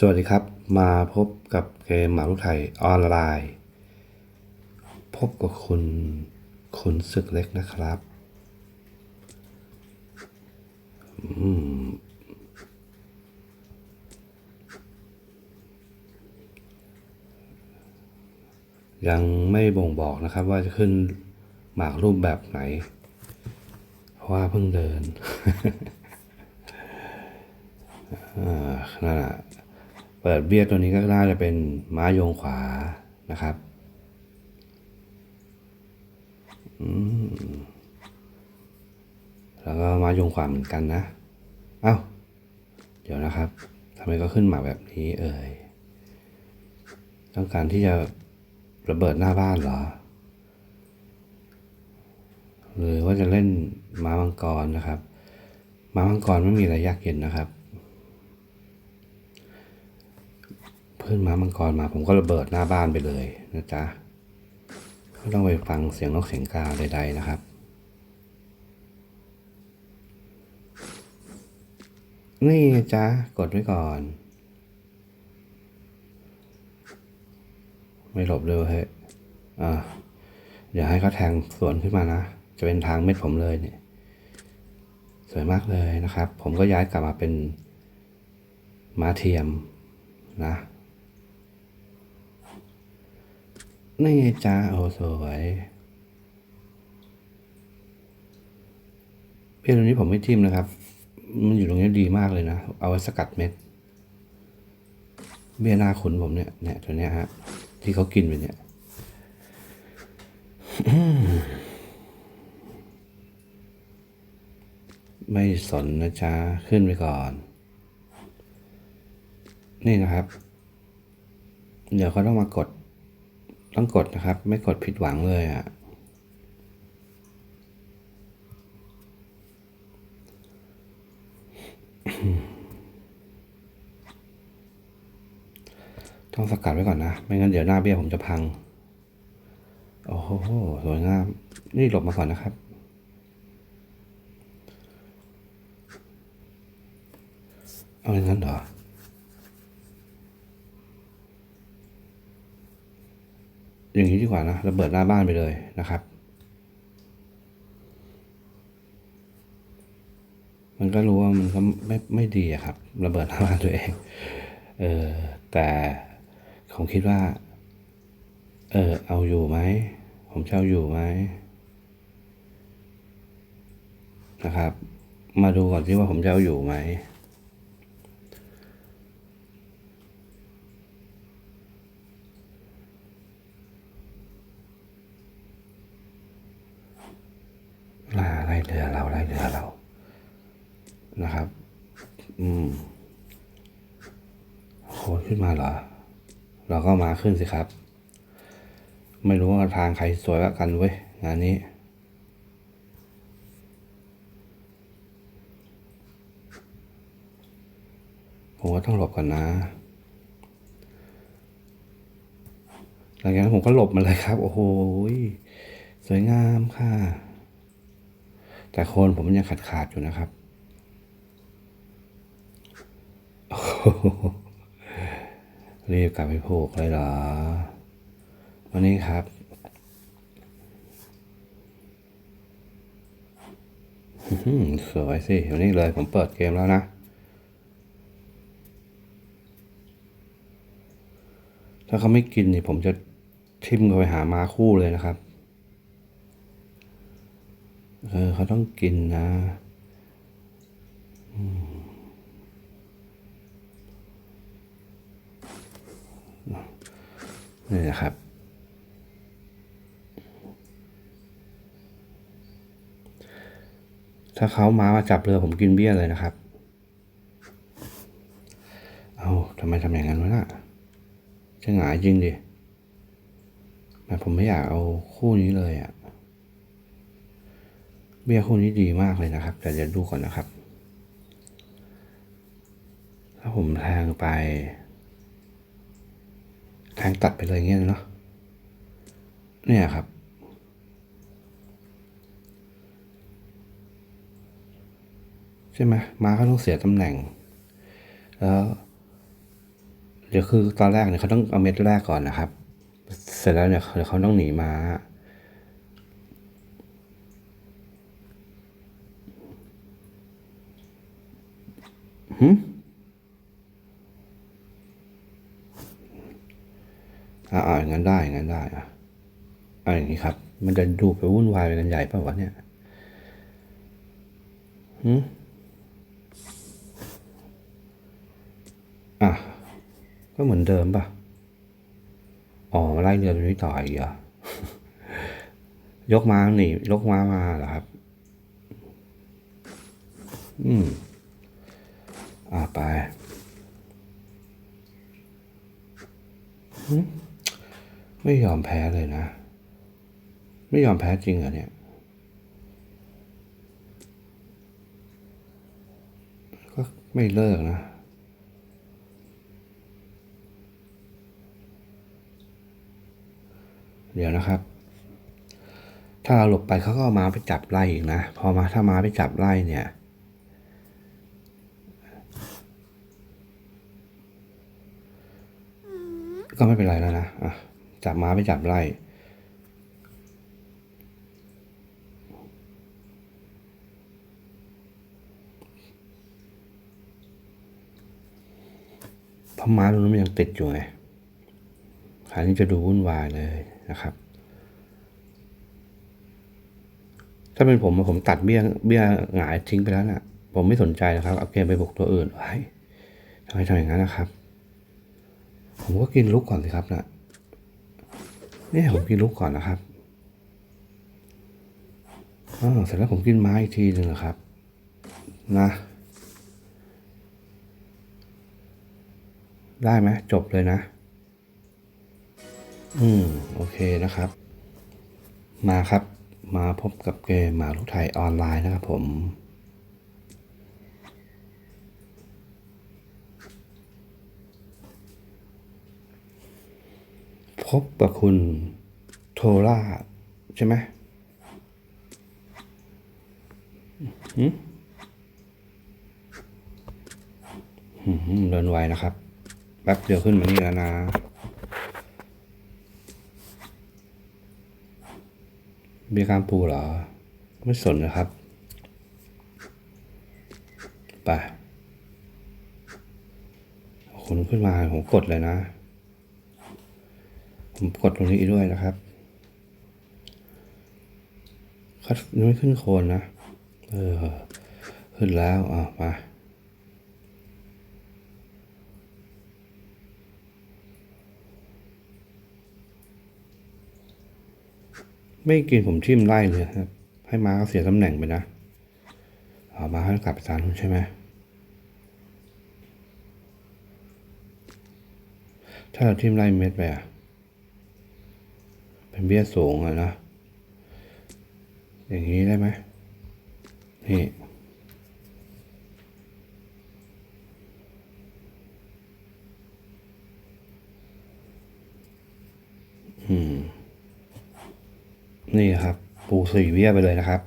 สวัสดีครับ มาพบกับเกมหมากรุกไทยออนไลน์ พบกับคุณขุนศึกเล็กนะครับอืมยังไม่บ่งบอกนะครับว่าจะขึ้นหมากรูปแบบไหน เพราะว่าเพิ่งเดิน อ่านั่นแหละ ปิดเบี้ยตัวนี้ก็น่าจะเป็นม้าโยงขวานะครับอืมแล้วก็ม้าโยงขวาเหมือนกันนะเอ้า เดี๋ยวนะครับทำไมก็ขึ้นมาแบบนี้เอ่ย ต้องการที่จะระเบิดหน้าบ้านเหรอ หรือว่าจะเล่นม้ามังกรนะครับ ม้ามังกรไม่มีอะไรยากเย็นนะครับ เพื่อนมามังกรมา ผมก็ระเบิดหน้าบ้านไปเลยนะจ๊ะไม่ต้องไปฟังเสียงนกเสียงกาใดๆนะครับนี่จ๊ะกดไว้ก่อน ไม่หลบเลยเฮ้ยอ่าอย่าให้เขาแทงสวนขึ้นมานะ จะเป็นทางเม็ดผมเลยเนี่ย สวยมากเลยนะครับ ผมก็ย้ายกลับมาเป็นม้าเทียมนะ นี่ไงจ้าโอ้สวยเพี้ยนตรงนี้ผมไม่ทิมนะครับ มันอยู่ตรงนี้ดีมากเลยนะ เอาไว้สกัดเม็ด เบี้ยหน้าขนผมเนี่ยเนี่ยตัวเนี้ยฮะ ที่เขากินไปเนี่ยไม่สนนะจ๊ะ ขึ้นไปก่อน นี่นะครับ เดี๋ยวเขาต้องมากด ต้องกดนะครับ ไม่กดผิดหวังเลยอะ่ะต้องสกัดไว้ก่อนนะ ไม่งั้นเดี๋ยวหน้าเบี้ยผมจะพัง โอ้โห สวยงาม นี่หลบมาก่อนนะครับ เอาอย่างนั้นเหรอ อย่างนี้ดีกว่านะระเบิดหน้าบ้านไปเลยนะครับ มันก็รู้ว่ามันก็ไม่ไม่ดีอะครับ ระเบิดหน้าบ้านตัวเอง เออแต่ผมคิดว่า เออเอาอยู่ไหมผมจะเอาอยู่ไหมนะครับ มาดูก่อนที่ว่าผมจะเอาอยู่ไหม ล่าไล่ เรือเราไล่เรือเรา นะครับ อืมโคขึ้นมาเหรอ เราก็มาขึ้นสิครับ ไม่รู้ว่าทางใครสวยกว่ากันเว้ยงานนี้ผมก็ต้องหลบก่อนนะ หลังจากนั้นผมก็หลบมาเลยครับ โอ้โห สวยงามค่ะ แต่โคนผมมันยังขาดขาดอยู่นะครับรีบกลับไปผูกเลยเหรอ วันนี้ครับ สวยสิวันนี้เลยผมเปิดเกมแล้วนะ ถ้าเขาไม่กินนี่ผมจะทิมเขาไปหามาคู่เลยนะครับ เออเขาต้องกินนะนี่นะครับ ถ้าเขามามาจับเรือผมกินเบี้ยเลยนะครับ เอาทำไมทำอย่างนั้นวะน่ะ จะหงายจริงดิแต่ผมไม่อยากเอาคู่นี้เลยอะ่ะ เบี้ยคู่นี้ดีมากเลยนะครับแต่เดี๋ยวดูก่อนนะครับ ถ้าผมแทงไป แทงตัดไปเลยเงี้ยเนาะเนี่ยครับใช่ไหมม้าเขาต้องเสียตำแหน่ง แล้วเดี๋ยวคือตอนแรกเนี่ยเขาต้องเอาเม็ดแรกก่อนนะครับ เสร็จแล้วเนี่ยเดี๋ยวเขาต้องหนีมา อ่าอ่าอย่างนั้นได้งั้นได้อะอ่าอย่างนี้ครับ มันจะดูไปวุ่นวายไปกันใหญ่ป่าวะเนี่ยหืมอะ ก็เหมือนเดิมป่ะ อ๋อไล่เรือตัวนี้ต่ออีกเหรอยกมาหนียกมามาเหรอครับ อืม อ่าไปหึไม่ยอมแพ้เลยนะ ไม่ยอมแพ้จริงเหรอเนี่ยก็ไม่เลิกนะเดี๋ยวนะครับ ถ้าเราหลบไปเขาก็ามาไปจับไล่อีกนะ พอมาถ้ามาไปจับไล่เนี่ย ก็ไม่เป็นไรแล้วนะอะจับม้าไปจับไล่พระม้าตรงนั้นมันยังติดอยู่ไงคราวนี้จะดูวุ่นวายเลยนะครับ ถ้าเป็นผมผมตัดเบี้ยเบี้ยหงายทิ้งไปแล้วน่ะ ผมไม่สนใจนะครับ เอาเกมไปบุกตัวอื่นไว้ทำไมทำอย่างนั้นนะครับ ผมก็กินลูกก่อนสิครับนะนี่ผมกินลูกก่อนนะครับออเสร็จแล้วผมกินไม้อีกทีหนึ่งนะครับ นะ ได้ไหมจบเลยนะ อืม โอเคนะครับ มาครับ มาพบกับเกมหมาลูกไทยออนไลน์นะครับผม พบกับคุณโทล่าใช่ไหมหืมเดินไวนะครับ แป๊บเดียวขึ้นมานี่แล้วนะเบีกามปูเหรอ ไม่สนนะครับ ไปคุณขึ้นมาผมกดเลยนะ ผมกดตรงนี้ด้วยนะครับเขายังไม่ขึ้นโคนนะ เออ ขึ้นแล้วอะมาไม่กินผมทิ่มไล่เลยครับ ให้ม้าเขาเสียตำแหน่งไปนะเอามาให้กลับไปทานู้นใช่ไหมถ้าเราทิ่มไล่เม็ดไปอะ เป็นเบี้ยสูงอะนะ อย่างนี้ได้ไหมนี่อนี่ครับ ปูสี่เบี้ยไปเลยนะครับ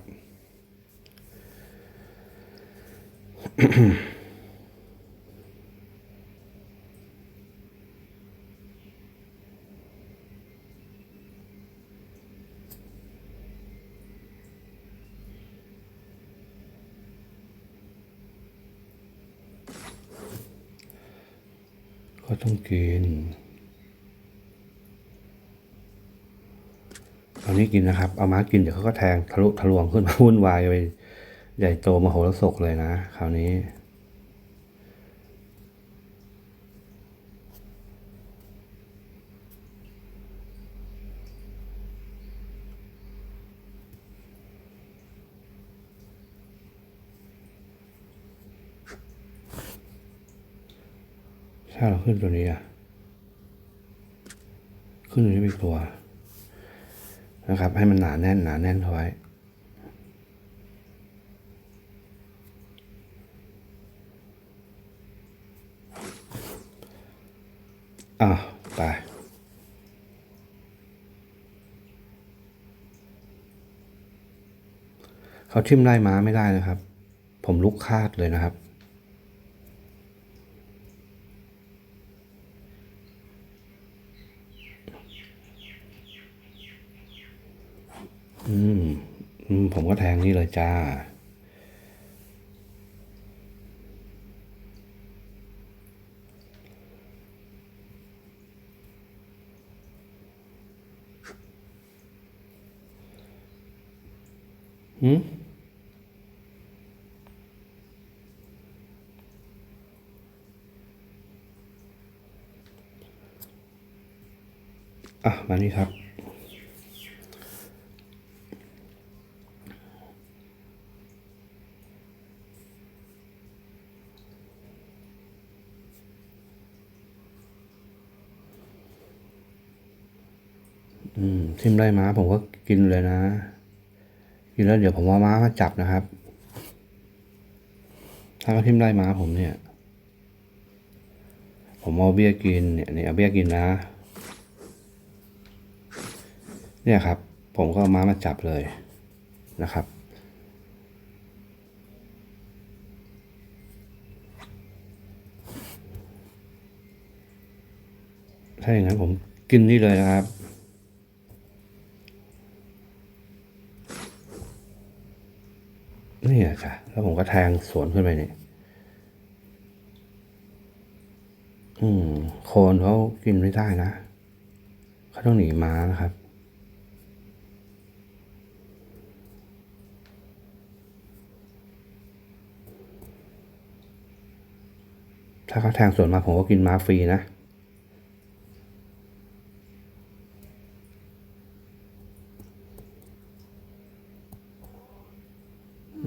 ต้องกิน ตอนนี้กินนะครับ เอาม้ากินเดี๋ยวเขาก็แทงทะลุทะลวงขึ้นมาวุ่นวายไปใหญ่โตมโหฬารสกเลยนะ คราวนี้ ถ้าเราขึ้นตัวนี้อะขึ้นตัวนี้ไปตัวนะครับ ให้มันหนาแน่นหนาแน่นเอาไว้อะไปเขาทิ่มไล่ม้าไม่ได้นะครับ ผมลุกคาดเลยนะครับ อืม ผมก็แทงนี่เลยจ้า หืมอะมานี่ครับ อืม ทิมได้ม้าผมก็กินเลยนะ กินแล้วเดี๋ยวผมเอาม้ามาจับนะครับ ถ้าเขาทิมได้ม้าผมเนี่ย ผมเอาเบี้ยกินเนี่ยเนี่ยเอาเบี้ยกินนะ เนี่ยครับ ผมก็ม้ามาจับเลยนะครับถ้าอย่างนั้นผมกินนี่เลยนะครับ นี่อะจ้ะแล้วผมก็แทงสวนขึ้นไปนี่อืม โคนเขากินไม่ได้นะเขาต้องหนีม้านะครับ ถ้าเขาแทงสวนมาผมก็กินม้าฟรีนะ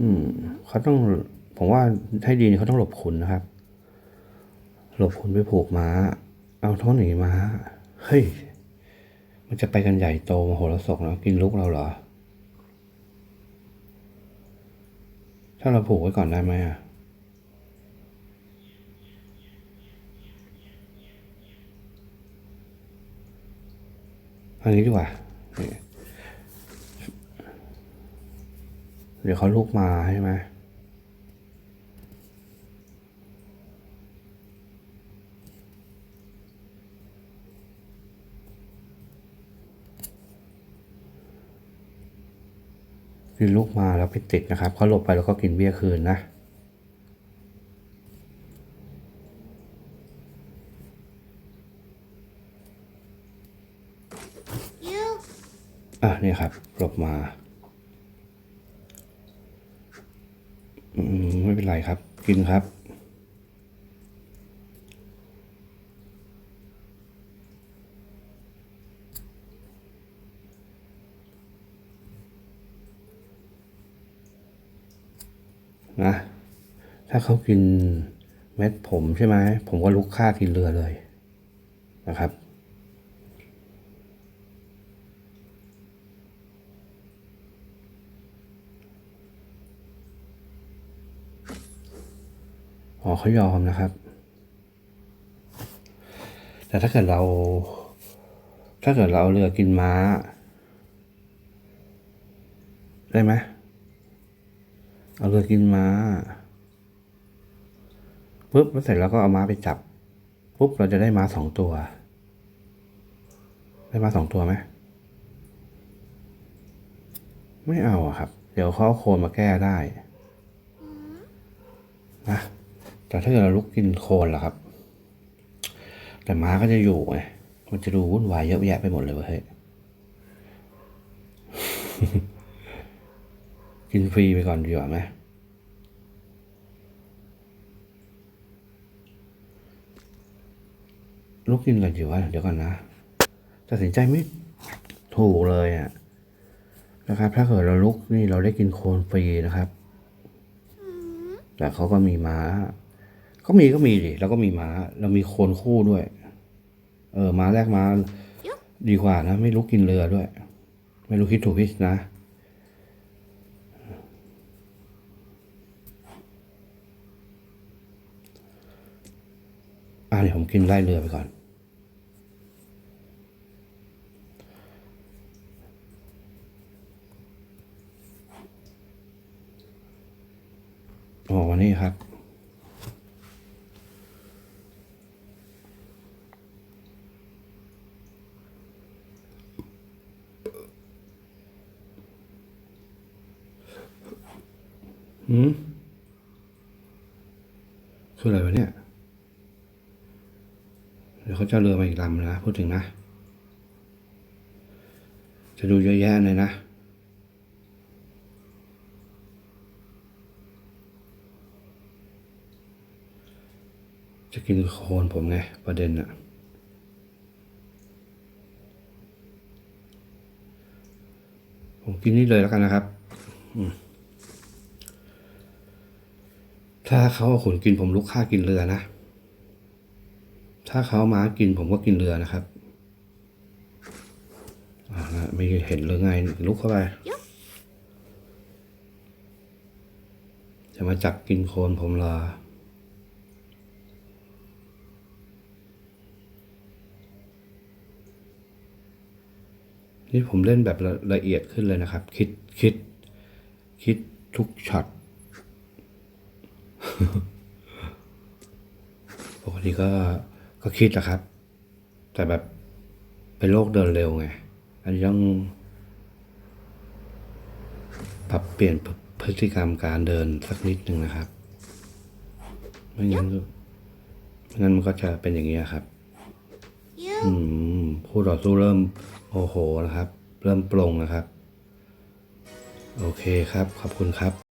อืมเขาต้องผมว่าให้ดีเขาต้องหลบขุนนะครับ หลบขุนไปผูกม้า เอาท้องหนีม้าเฮ้ยมันจะไปกันใหญ่โตมโหฬารสกนะกินลูกเราเหรอ ถ้าเราผูกไว้ก่อนได้ไหมอะอันนี้ดีกว่านี่ เดี๋ยวเขาลูกมาใช่ไหมกินลูกมาแล้วไปติดนะครับเขาหลบไปแล้วก็กินเบี้ยคืนนะ ยู อะนี่ครับหลบมา อืมไม่เป็นไรครับ กินครับ นะ ถ้าเขากินเม็ดผมใช่ไหม ผมก็ลุกฆ่ากินเรือเลยนะครับ เขายอมนะครับ แต่ถ้าเกิดเรา ถ้าเกิดเราเอาเรือกินม้า ได้ไหมเอาเรือกินม้าปุ๊บแล้วเสร็จแล้วก็เอาม้าไปจับปุ๊บเราจะได้ม้าสองตัว ได้ม้าสองตัวไหมไม่เอาอะครับ เดี๋ยวเขาเอาโคนมาแก้ได้นะ แต่ถ้าเกิดเราลุกกินโคลนล่ะครับ แต่ม้าก็จะอยู่ไงมันจะดูวุ่นวายเยอะแยะไปหมดเลยเว้ยเฮ้ยกินฟรีไปก่อนดีกว่าไหมลุกกินก่อนดีวะเดี๋ยวก่อนนะตัดสินใจไม่ถูกเลยอะนะครับ ถ้าเกิดเราลุกนี่เราได้กินโคลนฟรีนะครับ แต่เขาก็มีม้า ก็มีก็มีดิเราก็มีม้า เรามีโคนคู่ด้วย เออม้าแรกม้า ดีกว่านะ ไม่ลุกกินเรือด้วย ไม่รู้คิดถูกพิดนะ อ่าเดี๋ยวผมกินไล่เรือไปก่อนโอ้วันนี้ครับ หืมคืออะไรวะเนี่ย เดี๋ยวเขาจะเอาเรือมาอีกลำนะพูดถึงนะ จะดูเยอะแยะเลยนะจะกินโคนผมไง ประเด็นอะผมกินนี่เลยแล้วกันนะครับ อืม ถ้าเขาเอาขนกินผมลุกค่ากินเรือนะ ถ้าเขาม้ากินผมก็กินเรือนะครับไม่เห็นเลยไงลุกเข้าไป จะมาจับกินโคลนผมเหรอนี่ผมเล่นแบบละละเอียดขึ้นเลยนะครับ คิดคิด คิดทุกช็อต ปกติก็ก็คิดนะครับ แต่แบบเป็นโลกเดินเร็วไง อันนี้ต้องปรับเปลี่ยนพฤติกรรมการเดินสักนิดหนึ่งนะครับ ไม่งั้นไม่งั้นมันก็จะเป็นอย่างนี้ยครับ อืมผู้ต่อสู้เริ่มโอ้โหนะครับ เริ่มปลงนะครับ โอเคครับ ขอบคุณครับ